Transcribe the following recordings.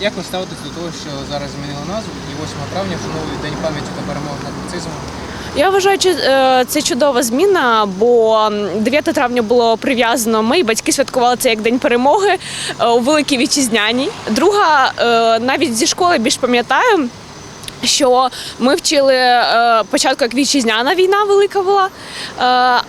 Як ви ставитесь до того, що зараз змінили назву і 8 травня вшановують День пам'яті та перемоги над нацизмом? Я вважаю, що е, це чудова зміна, бо м, 9 травня було прив'язано. Ми батьки святкували це як день перемоги е, у великій вітчизняній. Друга е, навіть зі школи більш пам'ятаю. Що ми вчили е, початку як вітчизняна війна велика була, е,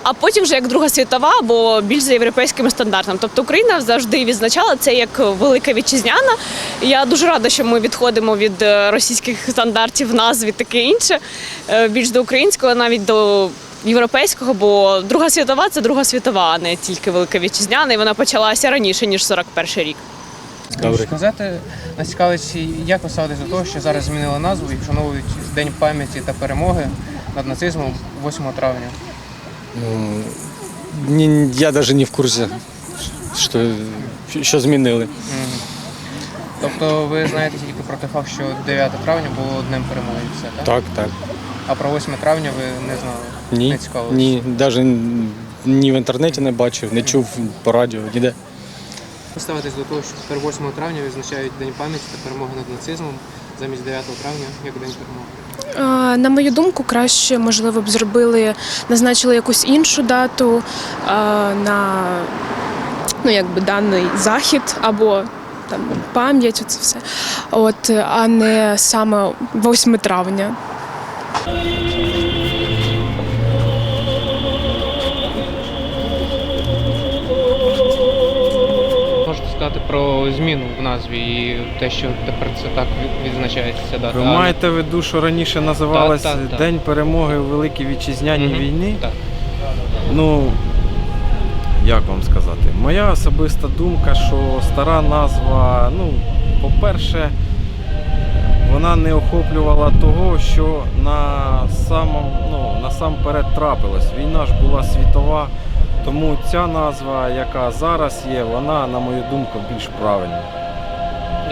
а потім вже як Друга світова, бо більш за європейськими стандартами. Тобто Україна завжди відзначала це як велика вітчизняна. Я дуже рада, що ми відходимо від е, російських стандартів, назв і таке інше, більш до українського, навіть до європейського, бо Друга світова це Друга світова, а не тільки велика вітчизняна, і вона почалася раніше ніж 41 рік. Можете сказати, нас цікавить, як ви ставитесь до того, що зараз змінили назву і вшановують День пам'яті та перемоги над нацизмом 8 травня? Ну, ні, я навіть не в курсі, що, що змінили. Тобто ви знаєте тільки про той факт, що 9 травня було днем перемоги і все, так? Так, так. А про 8 травня ви не знали? Ні, Не цікавились? ні, навіть ні в інтернеті не бачив, не чув по радіо, ніде. Ви ставитесь до того, що тепер 8 травня відзначають День пам'яті та перемоги над нацизмом замість 9 травня як День перемоги? Е, На мою думку, краще, можливо, б зробили, назначили якусь іншу дату е, на ну, якби даний захід або там пам'ять, оце все. От, а не саме 8 травня. Сказати про зміну в назві і те, що тепер це так відзначається ця дата. Ви маєте в виду, що раніше так. День перемоги у Великій Вітчизняній Мгм. війні? Так. Ну, як вам сказати? Моя особиста думка, що стара назва, ну, по-перше, вона не охоплювала того, що на самом, ну, насамперед трапилось. Війна ж була світова, тому ця назва, яка зараз є, вона, на мою думку, більш правильна.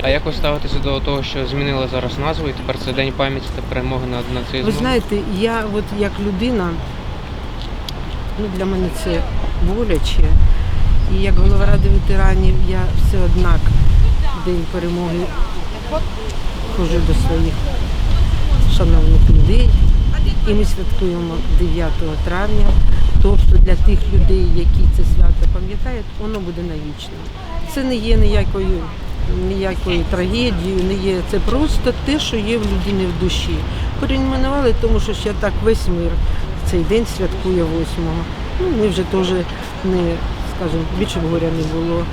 А як ви ставитеся до того, що змінили зараз назву і тепер це День пам'яті та перемоги над нацизмом? Ви знаєте, я от як людина, ну для мене це боляче. І як голова ради ветеранів я все однак в День перемоги ходжу до своїх шановних людей. І ми святкуємо 9 травня. Тобто для тих людей, які це свято пам'ятають, воно буде навічно. Це не є ніякою, ніякою трагедією, не є це просто те, що є в людини в душі. Перейменували, тому що ще так весь мир в цей день святкує 8-го. Ну, ми вже теж не, скажімо, більше горя не було.